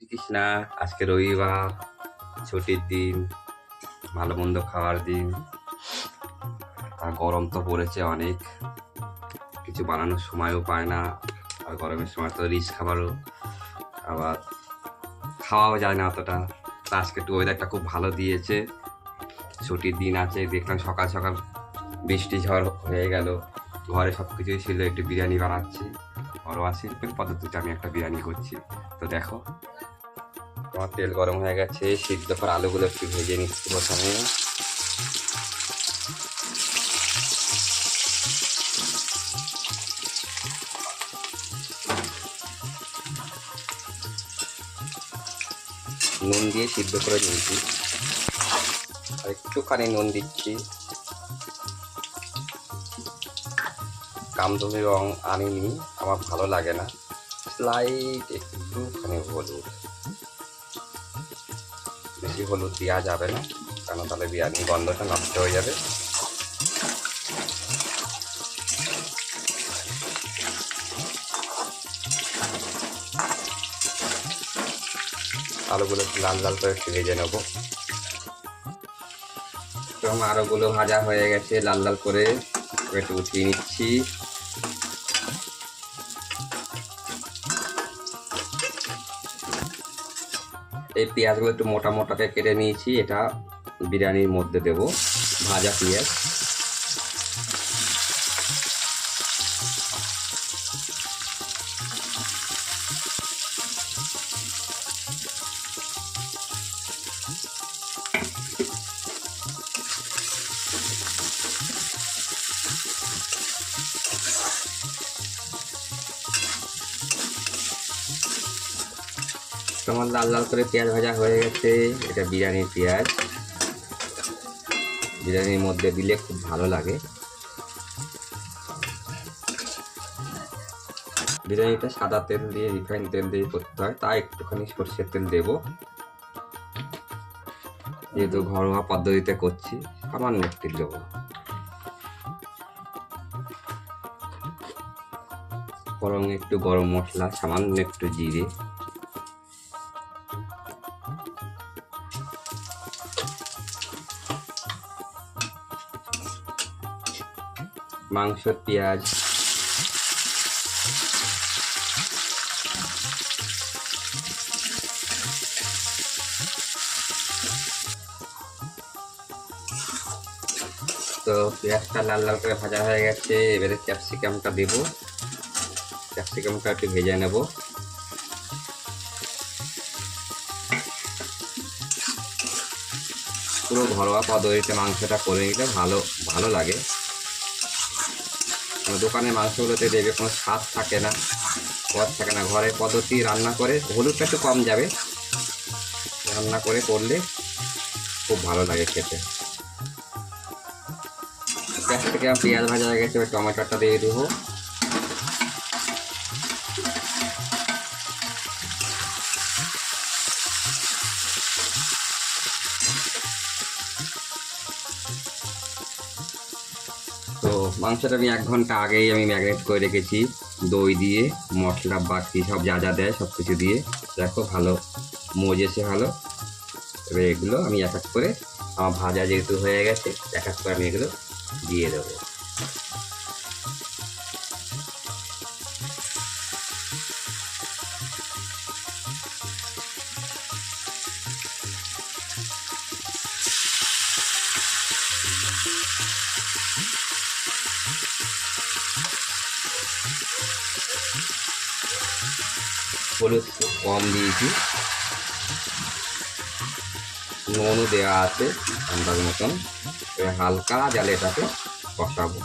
কৃষ্ণা, আজকে রবিবার, ছুটির দিন, ভালো মন্দ খাওয়ার দিন। আর গরম তো পড়েছে অনেক। কিছু বানানোর সময়ও পায় না। আর গরমের সময় তো রিচ খাবারও। আবার খাওয়াও যায় না অতটা। তা আজকে একটু ওয়েদারটা খুব ভালো দিয়েছে। ছুটির দিন আছে, দেখলাম সকাল সকাল বৃষ্টি ঝড় হয়ে গেল। ঘরে সব কিছুই ছিল, একটু বিরিয়ানি বানাচ্ছি। ঘরোয়া শিল্পের পদ্ধতিতে আমি একটা বিরিয়ানি করছি। তো দেখো তোমার তেল গরম হয়ে গেছে, সিদ্ধ করে আলুগুলো একটু ভেজে নিচ্ছি প্রথমে। নুন দিয়ে সিদ্ধ করে নিয়েছি। আর একটুখানি নুন দিচ্ছি। কামদুমি রং আনিনি, আমার ভালো লাগে না। স্লাইট, একটুখানি হলুদ। বেশি হলুদ দেওয়া যাবে না। কেন তাহলে বিরিয়ানি গন্ধটা নষ্ট হয়ে যাবে। আলুগুলো লাল লাল করে একটু ভেজে নেব। এবং আরোগুলো ভাজা হয়ে গেছে, লাল লাল করে। একটু উঠিয়ে নিচ্ছি। এই পেঁয়াজগুলো একটু মোটা মোটাকে কেটে নিয়েছি এটা বিরিয়ানির মধ্যে দেব ভাজা পেঁয়াজ। তোমার লাল লাল করে পেঁয়াজ ভাজা হয়ে গেছে। এটা বিরিয়ানির পেঁয়াজ। বিরিয়ানির মধ্যে দিলে খুব ভালো লাগে। বিরিয়ানিটা সাদা তেল দিয়ে, রিফাইন তেল দিয়ে করতে হয়। তাই একটুখানি সর্ষের তেল দেবো। যেহেতু ঘরোয়া পদ্ধতিতে করছি, সামান্য একটু দেবো। বরং একটু গরম মশলা, সামান্য একটু জিরে। মাংস, পেঁয়াজ। তো পেঁয়াজটা লাল লাল করে ভাজা হয়ে গেছে। এবারে ক্যাপসিকামটা দেব। ক্যাপসিকামটা একটু ভেজে নেব। পুরো ঘরোয়া পদ্ধতিতে মাংসটা করে নিলে ভালো ভালো লাগে। দোকানের মাংসগুলোতে দেবে কোনো স্বাদ থাকে না, পদ থাকে না। ঘরের পদ্ধতি রান্না করে হলুদটা একটু কম যাবে। রান্না করে করলে খুব ভালো লাগে খেতে। থেকে পেঁয়াজ ভাজা হয়ে গেছে টমেটোটা দিয়ে দেবো। মাংসটা আমি এক ঘণ্টা আগেই আমি ম্যাগনেট করে রেখেছি। দই দিয়ে, মশলা, বাকি সব যা যা দেয় সব কিছু দিয়ে। দেখো ভালো মজেছে ভালো। এবার এগুলো আমি এক এক করে, আমার ভাজা যেহেতু হয়ে গেছে, এক এক করে আমি এগুলো দিয়ে দেবো। হলুদ কম দিয়েছি। নুনও দেওয়া আছে, আন্দাজ মতন। হালকা জালে এটাকে কষাবো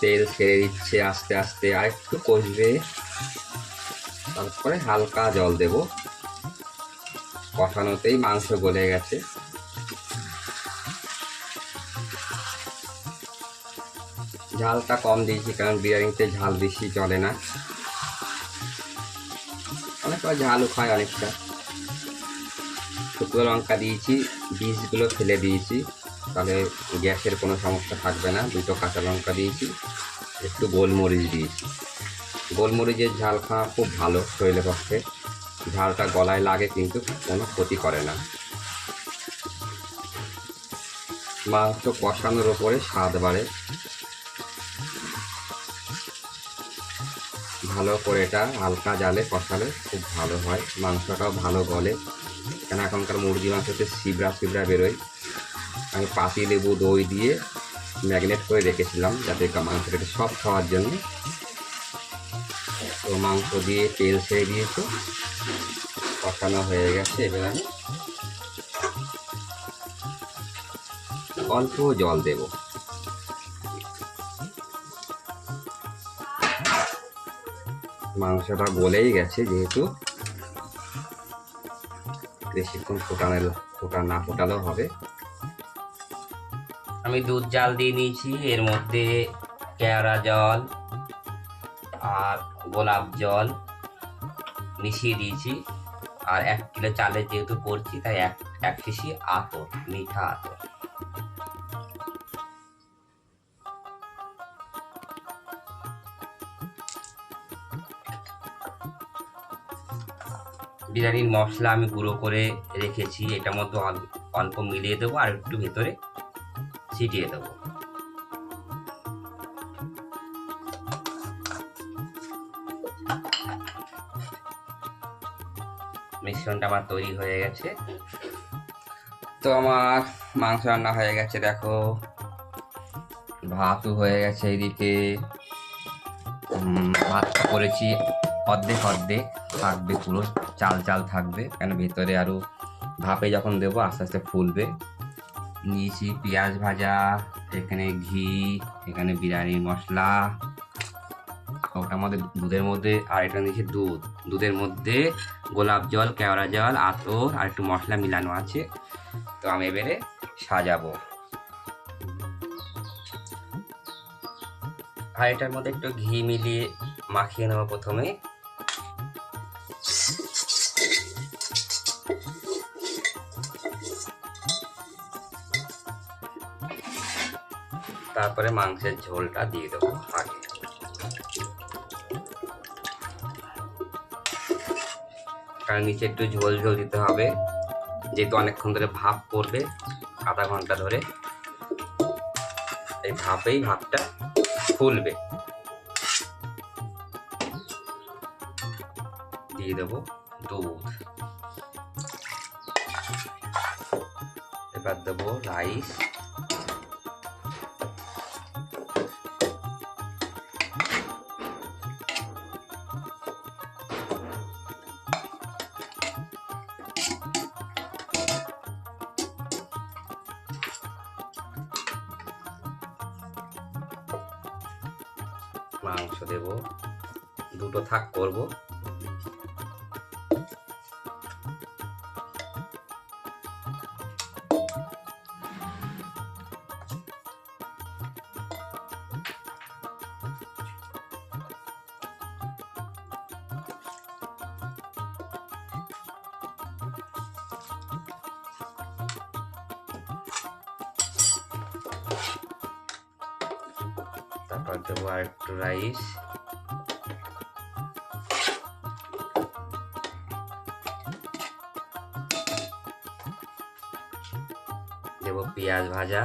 তেল ছেড়ে দিচ্ছে, আস্তে আস্তে আর একটু কষবে। তারপরে হালকা জল দেব। কষানোতেই মাংস গলে গেছে। ঝালটা কম দিয়েছি, কারণ বিরিয়ানিতে ঝাল বেশি চলে না। অনেক সময় ঝালও খায় অনেকটা। শুকনো লঙ্কা দিয়েছি, বীজগুলো ফেলে দিয়েছি, তাহলে গ্যাসের কোনো সমস্যা থাকবে না। দুটো কাঁচা লঙ্কা দিয়েছি, একটু গোলমরিচ দিয়েছি। গোলমরিচের ঝাল খাওয়া খুব ভালো শরীরের পক্ষে। ঝালটা গলায় লাগে কিন্তু কোনো ক্ষতি করে না। মাংস কষানোর ওপরে স্বাদ বাড়ে। ভালো করে এটা হালকা জালে কষালে খুব ভালো হয়। মাংসটাও ভালো গলে। কেন এখনকার মুরগি মাংসতে শিবরা শিবরা বেরোয়। আমি পাতি, লেবু, দই দিয়ে ম্যাগনেট করে রেখেছিলাম যাতে মাংসটা একটু হওয়ার জন্য। তো মাংস দিয়ে তেল ছেড়ে দিয়েছে। কষানো হয়ে গেছে এবার আমি অল্প জল দেব। মাংসটা গলেই গেছে যেহেতু। বেশিক্ষণ ফোটানো ফোটা না ফোটালেও হবে। আমি দুধ জাল দিয়ে নিয়েছি, এর মধ্যে কেওড়া জল আর গোলাপ জল মিশিয়ে দিয়েছি। আর এক কিলো চালের যেহেতু করছি, তাই এক এক শিশি আতর, মিঠা আতর। বিরিয়ানির মশলা আমি গুঁড়ো করে রেখেছি এটার মতো অল্প মিলিয়ে দেবো আর একটু ভেতরে ছিটিয়ে দেবো। মিশ্রণটা আমার তৈরি হয়ে গেছে। তো আমার মাংস রান্না হয়ে গেছে দেখো। ভাতও হয়ে গেছে এইদিকে উম, ভাত করেছি অর্ধেক অর্ধেক থাকবে পুরো, চাল চাল থাকবে। কেন ভেতরে আরও ভাপে যখন দেবো, আস্তে আস্তে ফুলবে। নিয়েছি পেঁয়াজ ভাজা, এখানে ঘি, এখানে বিরিয়ানির মশলা। ওটার মধ্যে দুধের মধ্যে আর এটা নিয়েছি দুধ। দুধের মধ্যে গোলাপ জল, কেওড়া জল, আতর আর একটু মশলা মিলানো আছে। তো আমি এবারে সাজাবো। আর এটার মধ্যে একটু ঘি মিলিয়ে মাখিয়ে নেব প্রথমে। তারপরে মাংসের ঝোলটা দিয়ে দেবো আগে। কারণ নিচে একটু ঝোল ঝোল দিতে হবে, যেহেতু অনেকক্ষণ ধরে ভাপ পড়বে আধা ঘণ্টা ধরে। এই ভাপেই ভাতটা ফুলবে। দিয়ে দেবো দুধ। এবার দেবো রাইস। মাংস দেব। দুটো থাক করব। দেবো আর একটু রাইস দেবো পেঁয়াজ ভাজা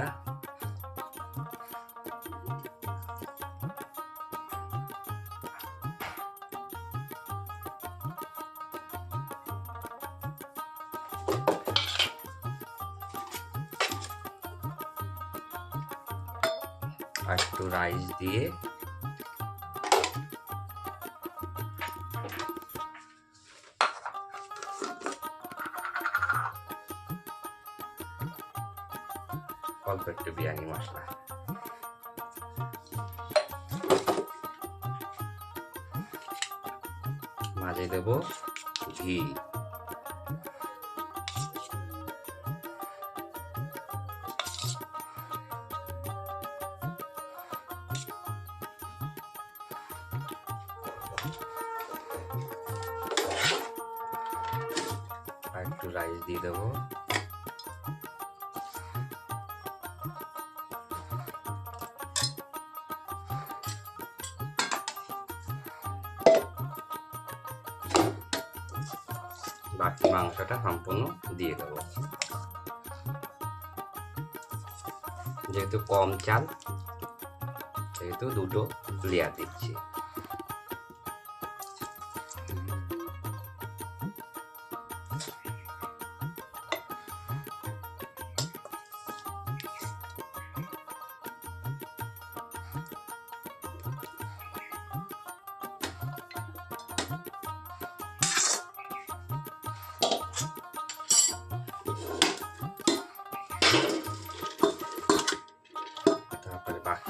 আর একটু রাইস দিয়ে অল্প একটু বিরিয়ানি মশলা। মাঝে দেব ঘি। রাইস দিয়ে দেবো। বাকি মাংসটা সম্পূর্ণ দিয়ে দেবো। যেহেতু কম চাল, সেহেতু দুটো লেয়ার দিচ্ছি।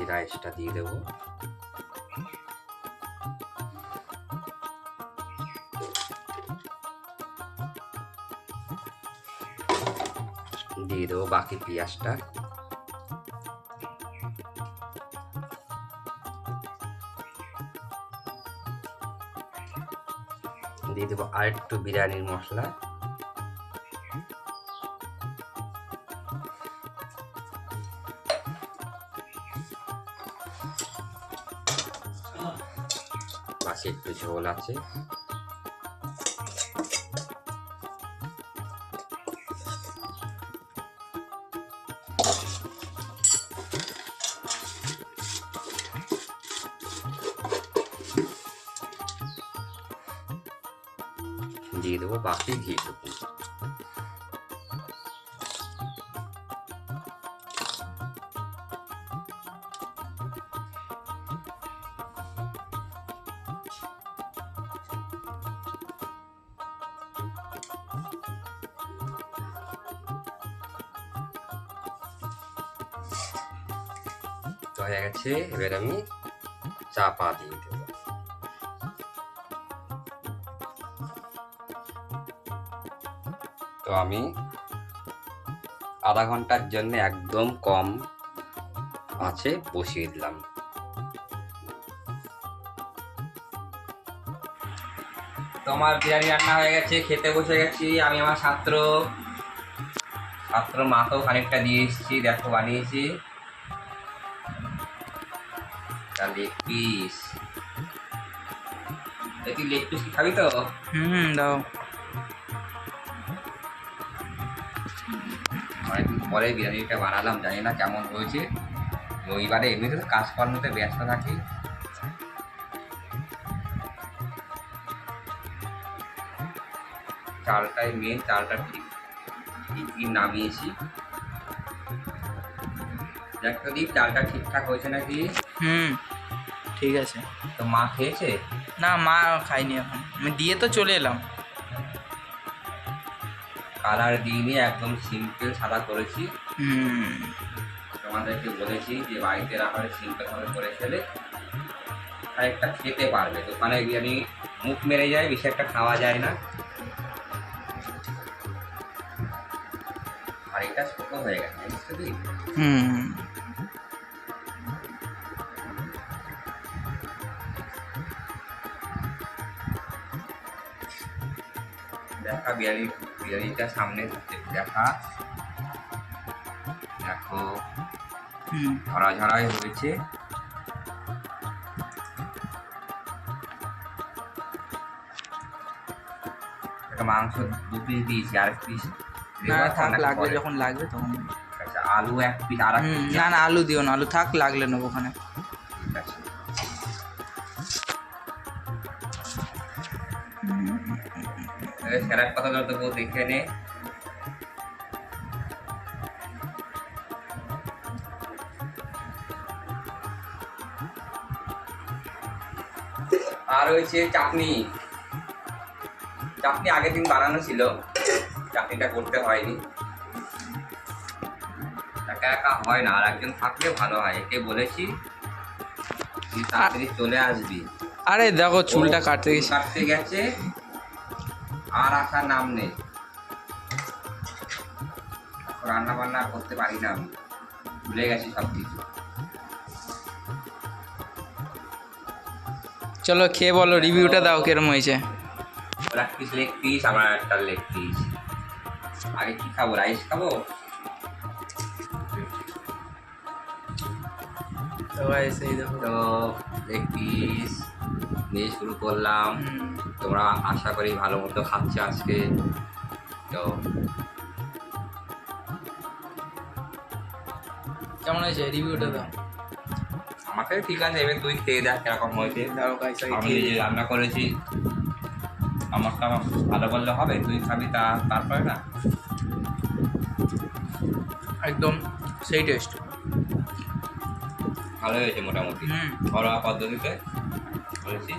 বাকি রাইসটা দিয়ে দেবো। দিয়ে দেবো বাকি পেঁয়াজটা। দিয়ে দেবো আর একটু বিরিয়ানির মশলা। পাশে একটু ঝোল আছে। দিয়ে দেবো বাকি ঘিটুকু হয়ে গেছে। এবার আমি চাপা দিয়ে দেবো। তো আমি আধা ঘণ্টার জন্য একদম কম আছে বসিয়ে দিলাম। তোমার বিরিয়ানি রান্না হয়ে গেছে, খেতে বসে গেছি। আমি আমার ছাত্র ছাত্র মাকেও খানিকটা দিয়ে এসেছি, দেখো বানিয়েছি। লেগ পিস তুই লেগ পিস খাবি তো হুম দাও অনেকদিন পরে বিরিয়ানিটা বানালাম জানি না কেমন হয়েছে রবিবারে এমনিতে তো কাজকর্মতে ব্যস্ত থাকি চালটাই মেন চালটা ঠিক ঠিক নামিয়েছি দেখ তো চালটা ঠিকঠাক হয়েছে নাকি হুম ঠিক আছে। তো মা খেয়েছে? না মা খাইনি এখন। আমি দিয়ে তো চলে এলাম। কালার দিইনি একদম সিম্পল সাদা করেছি। হুম। তোমাদেরকে বলেছি যে বাড়িতে রাখার সিম্পল ভাবে করে খেলে আরেকটা খেতে পারবে। দোকানে বিরিয়ানি মুখ মেরে যায় বেশি একটা খাওয়া যায় না। আর এটা ছোট হয়ে গেছে বুঝতে হুম। বিরিয়ানি বিরিয়ানিটা সামনে দেখা দেখো ঝরা ঝরাই হয়েছে মাংস দু পিস দিয়েছি আর পিস না থাক লাগবে যখন লাগবে তখন আচ্ছা আলু এক পিস আর না না আলু দিও না আলু থাক লাগলে নেব ওখানে দেবো দেখে নে। আর হয়েছে চাটনি চাটনি আগের দিন বানানো ছিল চাটনিটা করতে হয়নি। একা একা হয় না আর একজন থাকলে ভালো হয় একে বলেছি। তুই তাড়াতাড়ি চলে আসবি। আরে দেখো চুলটা কাটতে কাটতে গেছে। আর আসার নাম নেই। রান্না বান্না করতে পারি না আমি। ভুলে গেছি সব কিছু চলো খেয়ে বলো রিভিউটা দাও কিরম হয়েছে। ওর পিস লেগ পিস আমার একটা লেগ পিস আগে কি খাব রাইস খাব? তো এই দেখো। তো লেগ পিস নিয়ে শুরু করলাম। তোমরা আশা করি ভালো মতো খাচ্ছ আজকে। তো কেমন হয়েছে? রিভিউটা দাও। আমাকে ঠিক আছে এবার তুই খেয়ে দেখ কীরকম হয়েছে। আমি যে রান্না করেছি। আমারটা ভালো করলে হবে তুই খাবি তা তারপরে না। একদম সেই টেস্ট ভালো হয়েছে মোটামুটি। ঘরোয়া পদ্ধতিতে করেছি।